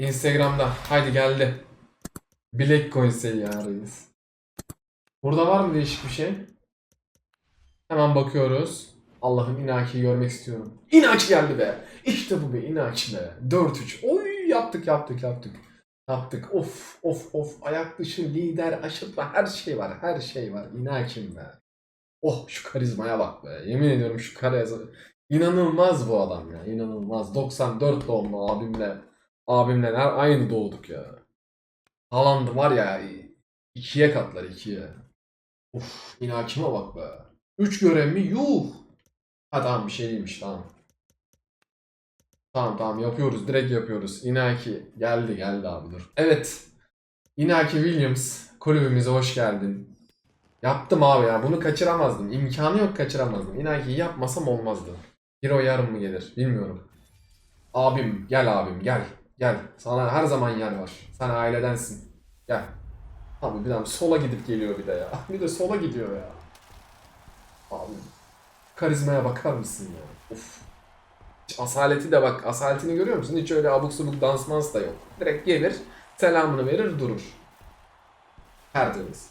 Instagram'da. Haydi geldi. Black Coin seyyarıyız. Burada var mı değişik bir şey? Hemen bakıyoruz. Allah'ım Inaki'yi görmek istiyorum. Inaki geldi be. İşte bu be Inaki be. 4-3. Oy yaptık yaptık yaptık. Yaptık. Of of of. Ayak dışı lider aşırtma her şey var. Her şey var. Inaki'm be. Oh şu karizmaya bak be. Yemin ediyorum şu karizma. İnanılmaz bu adam ya. İnanılmaz. 94 doğumlu abimle. Abimle aynı doğduk ya. Haaland var ya ikiye katlar ikiye. Uf inakime bak be. 3 görev mi? Yuh. Ha tamam bir şey değilmiş tamam. Tamam tamam yapıyoruz direkt yapıyoruz. Inaki geldi geldi abi dur. Evet. Inaki Williams kulübümüze hoş geldin. Yaptım abi ya bunu kaçıramazdım. İmkanı yok kaçıramazdım. Inaki'yi yapmasam olmazdı. Hero yarın mı gelir bilmiyorum. Abim gel abim gel. Gel. Sana her zaman yer var. Sen ailedensin. Gel. Abi bir daha sola gidip geliyor bir de ya. Bir de sola gidiyor ya. Abi. Karizmaya bakar mısın ya? Of. Hiç asaleti de bak. Asaletini görüyor musun? Hiç öyle abuk subuk dans mans da yok. Direkt gelir. Selamını verir durur. Tertemiz.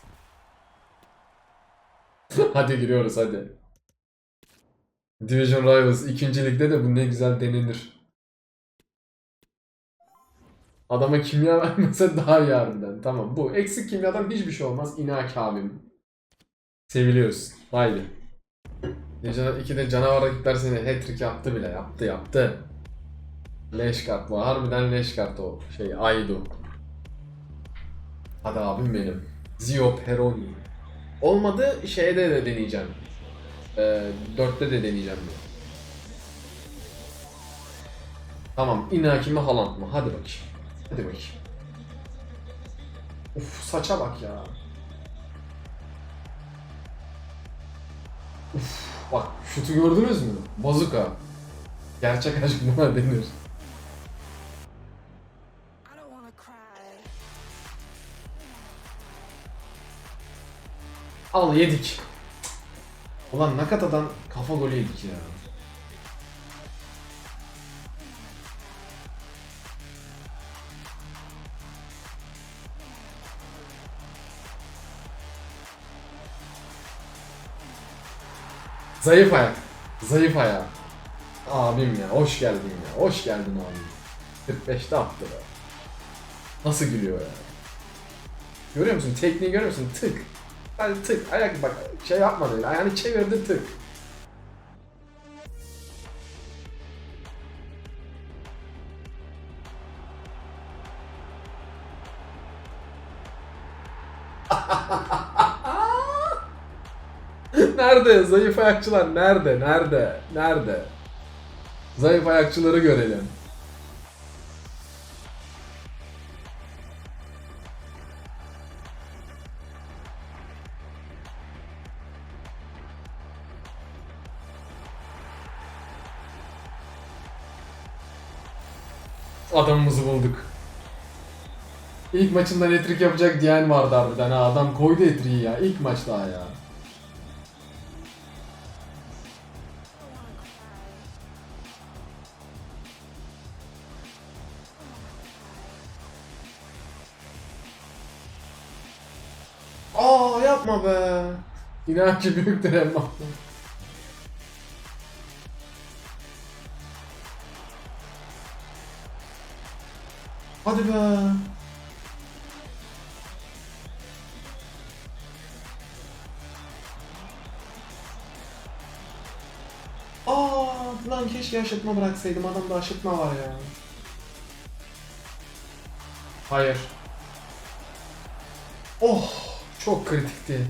hadi giriyoruz hadi. Division Rivals 2. ligde de bu ne güzel denenir. Adama kimya vermese daha iyi harbiden. Tamam bu. Eksik kimyadan hiçbir şey olmaz. İnak abim. Seviliyorsun. Haydi. Division 2'de canavar rakipler seni hat-trick yaptı bile. Yaptı yaptı. Leş kart bu. Harbiden leş kart o. Şey Aido. Hadi abim benim. Zio Peroni. Olmadı şeyde de deneyeceğim. Ee, 4'te de deneyeceğim bunu. Tamam. Inaki mi Haaland mı? Hadi bakayım. Hadi bakayım. Uf saça bak ya. Uf bak şutu gördünüz mü? Bazuka. Gerçek aşk buna denir. Al yedik. Ulan Nakata'dan kafa golü yedik ya. Zayıf ayak. Zayıf ayak. Abim ya hoş geldin ya. Hoş geldin abim. 45'te attı be. Nasıl gülüyor ya. Görüyor musun? Tekniği görüyor musun? Tık. Hadi tık. Ayak bak şey yapmadı öyle. Ayağını çevirdi tık. nerede? Zayıf ayakçılar nerede? Nerede? Nerede? Zayıf ayakçıları görelim. Adamımızı bulduk. İlk maçından etrik yapacak diyen vardı harbiden ha. Adam koydu etriği ya. İlk maç daha ya. Aa yapma be. İnançı büyüktür Emma. Hadi be. Aa lan keşke aşırtma bıraksaydım. Adamda aşırtma var ya. Hayır. Oh çok kritikti.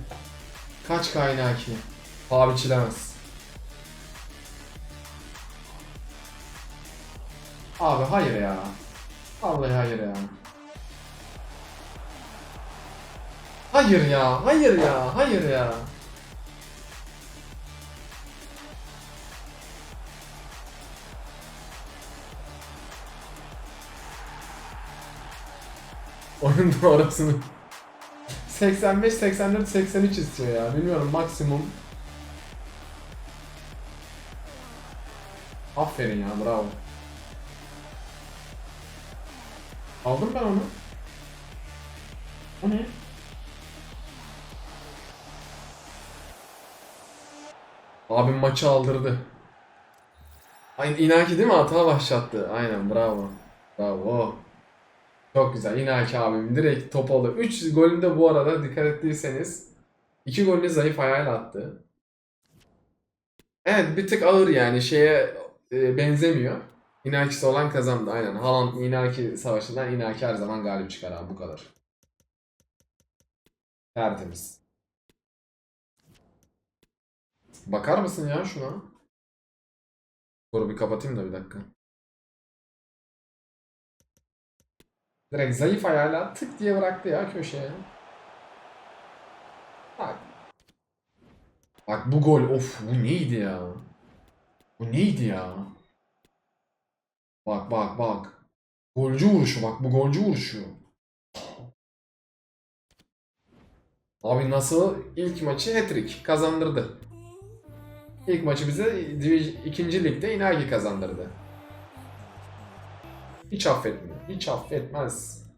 Kaç kaynağı ki? Paha biçilemez. Abi hayır ya. Vallahi hayır ya. Hayır ya, hayır ya, hayır ya. Oyunun orasını 85, 84, 83 istiyor ya. Bilmiyorum maksimum. Aferin ya bravo. Aldım ben onu. O ne? Abim maçı aldırdı. Ay Inaki değil mi? Hata başlattı. Aynen bravo. Bravo. Çok güzel. Inaki abim direkt top aldı. 3 golünü de bu arada dikkat ettiyseniz 2 golünü zayıf ayağıyla attı. Evet bir tık ağır yani şeye e, benzemiyor. Inaki'si olan kazandı aynen. Haaland Inaki savaşından Inaki her zaman galip çıkar abi bu kadar. Tertemiz. Bakar mısın ya şuna? Skoru bir kapatayım da bir dakika. Direkt zayıf ayağıyla tık diye bıraktı ya köşeye. Bak. Bak bu gol of bu neydi ya? Bu neydi ya? Bak bak bak. Golcü vuruşu bak bu golcü vuruşu. Abi nasıl ilk maçı hat-trick kazandırdı. İlk maçı bize ikinci ligde Inagi kazandırdı. Hiç affetmiyor. Hiç affetmez.